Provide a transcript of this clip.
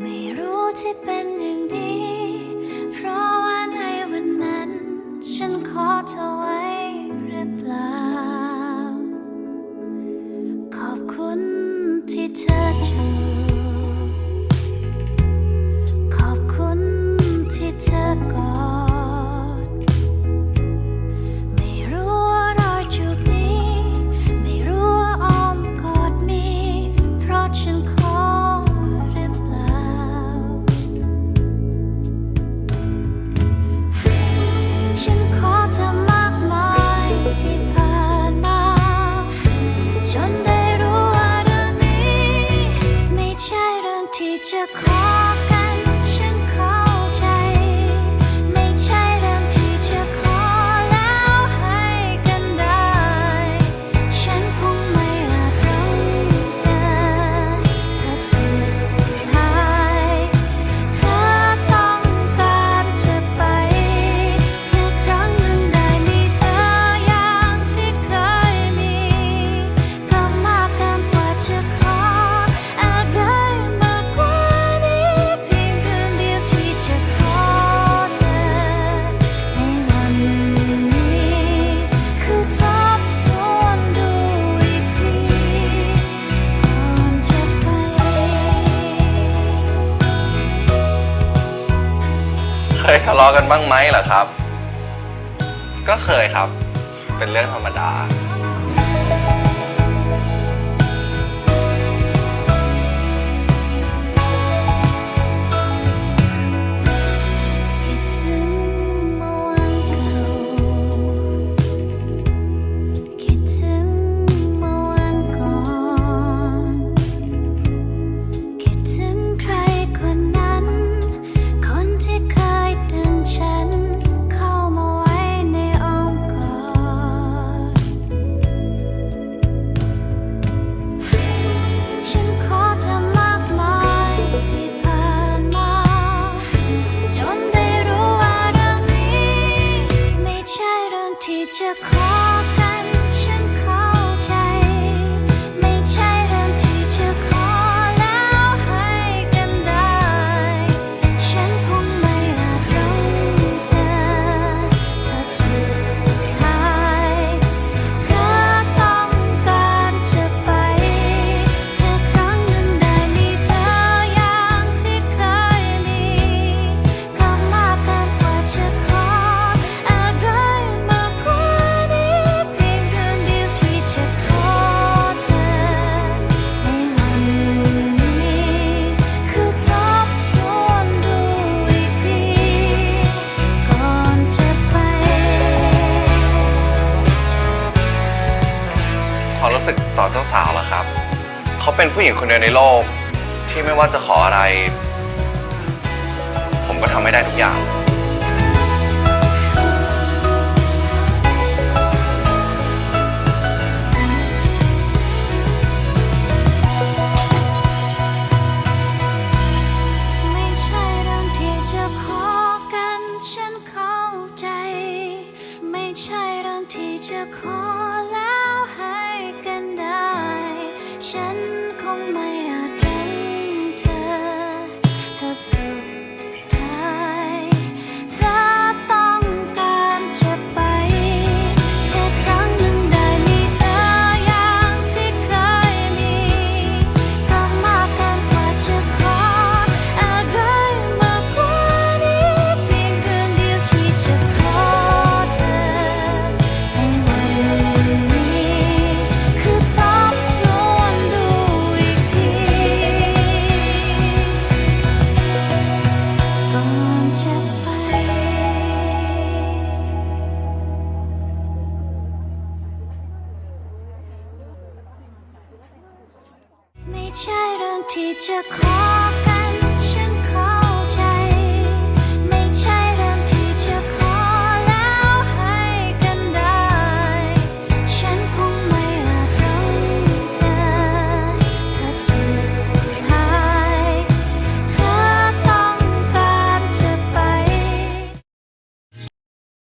ไม่รู้ที่เป็นอย่างดี ยทะเลาะกันบ้างไหมเหรอครับ ก็เคยครับ เป็นเรื่องธรรมดา just รู้สึกต่อเจ้าสาวล่ะครับ เขาเป็นผู้หญิงคนเดียวในโลก ที่ไม่ว่าจะขออะไร ผมก็ทำไม่ได้ทุกอย่าง teacher called